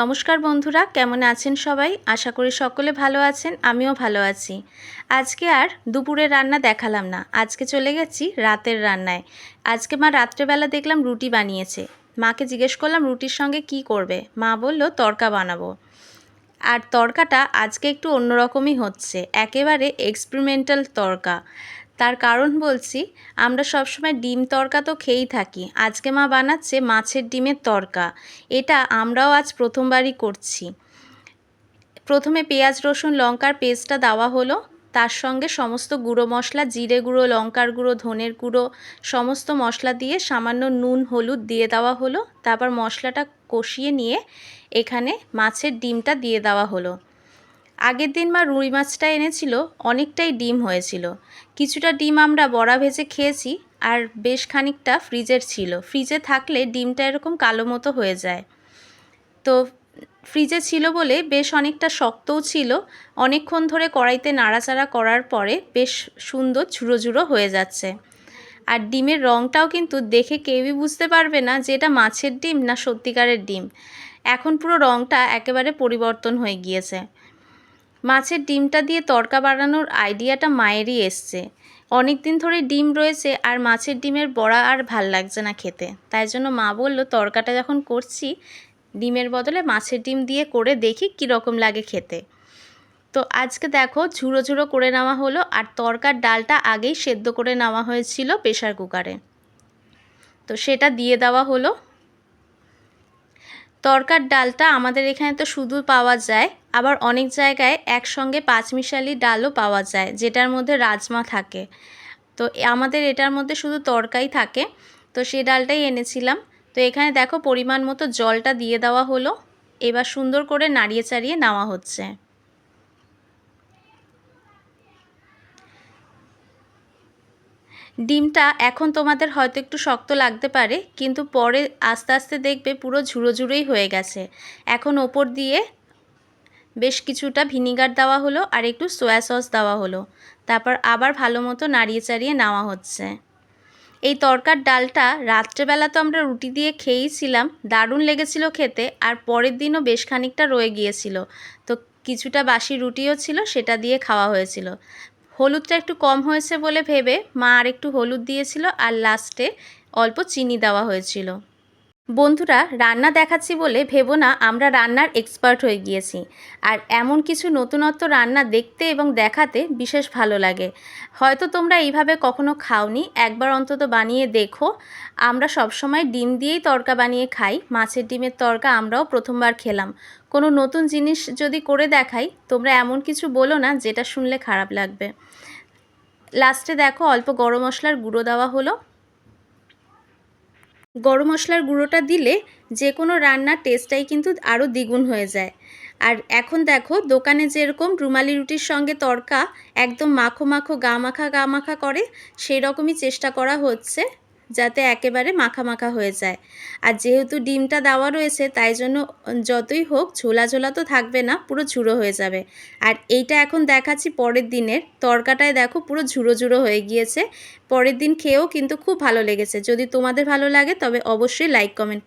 নমস্কার বন্ধুরা, কেমন আছেন সবাই? আশা করি সকলে ভালো আছেন, আমিও ভালো আছি। আজকে আর দুপুরের রান্না দেখালাম না, আজকে চলে গেছি রাতের রান্নায়। আজকে মা রাত্রেবেলা দেখলাম রুটি বানিয়েছে। মাকে জিজ্ঞেস করলাম, রুটির সঙ্গে কি করবে? মা বলল, তরকা বানাবো। আর তরকাটা আজকে একটু অন্যরকমই হচ্ছে, একেবারে এক্সপেরিমেন্টাল তড়কা তার কারণ বলছি, আমরা সবসময় ডিম তরকা তো খেয়েই থাকি। আজকে মা বানাচ্ছে মাছের ডিমের তরকা। এটা আমরাও আজ প্রথমবারই করছি। প্রথমে পেঁয়াজ, রসুন, লঙ্কার পেস্টটা দেওয়া হলো। তার সঙ্গে সমস্ত গুঁড়ো মশলা, জিরে গুঁড়ো, লঙ্কার গুঁড়ো, ধনের গুঁড়ো, সমস্ত মশলা দিয়ে সামান্য নুন, হলুদ দিয়ে দেওয়া হলো। তারপর মশলাটা কষিয়ে নিয়ে এখানে মাছের ডিমটা দিয়ে দেওয়া হলো। আগের দিন মা রুই মাছটা এনেছিল, অনেকটাই ডিম হয়েছিল। কিছুটা ডিম আমরা বড়া ভেজে খেয়েছি আর বেশ খানিকটা ফ্রিজের ছিল। ফ্রিজে থাকলে ডিমটা এরকম কালো মতো হয়ে যায়। তো ফ্রিজে ছিল বলে বেশ অনেকটা শক্তও ছিল। অনেকক্ষণ ধরে কড়াইতে নাড়াচাড়া করার পরে বেশ সুন্দর ঝুড়ো ঝুড়ো হয়ে যাচ্ছে। আর ডিমের রঙটাও কিন্তু দেখে কেউই বুঝতে পারবে না যে এটা মাছের ডিম না সত্যিকারের ডিম। এখন পুরো রঙটা একেবারে পরিবর্তন হয়ে গিয়েছে। মাছের ডিমটা দিয়ে তড়কা বানানোর আইডিয়াটা মায়েরই এসছে। অনেক দিন ধরে ডিম রয়েছে আর মাছের ডিমের বড়া আর ভালো লাগছে না খেতে। তাই জন্য মা বলল, তড়কাটা যখন করছি, ডিমের বদলে মাছের ডিম দিয়ে করে দেখি কীরকম লাগে খেতে। তো আজকে দেখো ঝুড়ো ঝুড়ো করে নেওয়া হলো আর তরকার ডালটা আগেই সেদ্ধ করে নেওয়া হয়েছিল প্রেশার কুকারে। তো সেটা দিয়ে দেওয়া হলো। তরকার ডালটা আমাদের এখানে তো শুধু পাওয়া যায়, আবার অনেক জায়গায় একসঙ্গে পাঁচমিশালি ডালও পাওয়া যায়, যেটার মধ্যে রাজমা থাকে। তো আমাদের এটার মধ্যে শুধু তরকাই থাকে, তো সে ডালটাই এনেছিলাম। তো এখানে দেখো পরিমাণ মতো জলটা দিয়ে দেওয়া হলো, এবার সুন্দর করে নাড়িয়ে চাড়িয়ে নেওয়া হচ্ছে। ডিমটা এখন তোমাদের হয়তো একটু শক্ত লাগতে পারে, কিন্তু পরে আস্তে আস্তে দেখবে পুরো ঝুড়ো ঝুড়োই হয়ে গেছে। এখন ওপর দিয়ে বেশ কিছুটা ভিনিগার দেওয়া হলো আর একটু সোয়া সস দেওয়া হলো। তারপর আবার ভালো মতো নাড়িয়ে চাড়িয়ে নেওয়া হচ্ছে। এই তরকার ডালটা রাত্রেবেলা তো আমরা রুটি দিয়ে খেয়েছিলাম দারুণ লেগেছিল খেতে আর পরের দিনও বেশ খানিকটা রয়ে গিয়েছিল। তো কিছুটা বাসি রুটিও ছিল, সেটা দিয়ে খাওয়া হয়েছিল। হলুদটা একটু কম হয়েছে বলে ভেবে মা আর একটু হলুদ দিয়েছিল আর লাস্টে অল্প চিনি দেওয়া হয়েছিল। বন্ধুরা, রান্না দেখাচ্ছি বলে ভেবো না, আমরা রান্নার এক্সপার্ট হয়ে গিয়েছি। আর এমন কিছু নতুনত্ব রান্না দেখতে এবং দেখাতে বিশেষ ভালো লাগে। হয়তো তোমরা এইভাবে কখনো খাওনি, একবার অন্তত বানিয়ে দেখো। আমরা সবসময় ডিম দিয়েই তরকা বানিয়ে খাই, মাছের ডিমের তরকা আমরাও প্রথমবার খেলাম। কোনো নতুন জিনিস যদি করে দেখাই, তোমরা এমন কিছু বলো না যেটা শুনলে খারাপ লাগবে। লাস্টে দেখো, অল্প গরম মশলার গুঁড়ো দেওয়া হলো। গরম মশলার গুঁড়োটা দিলে যে কোনো রান্নার টেস্টটাই কিন্তু আরও দ্বিগুণ হয়ে যায়। আর এখন দেখো, দোকানে যেরকম রুমালি রুটির সঙ্গে তরকা একদম মাখো মাখো, গা মাখা গা মাখা করে সেই রকমই চেষ্টা করা হচ্ছে। যাতে একেবারে মাখা মাখা হয়ে যায়। আর যেহেতু ডিমটা দেওয়া রয়েছে, তাই জন্য যতই হোক ঝোলা ঝোলা তো থাকবে না, পুরো ঝুড়ো হয়ে যাবে। আর এইটা এখন দেখাচ্ছি পরের দিনের। তরকাটায় দেখো পুরো ঝুড়ো ঝুড়ো হয়ে গিয়েছে। পরের দিন খেয়েও কিন্তু খুব ভালো লেগেছে। যদি তোমাদের ভালো লাগে তবে অবশ্যই লাইক কমেন্ট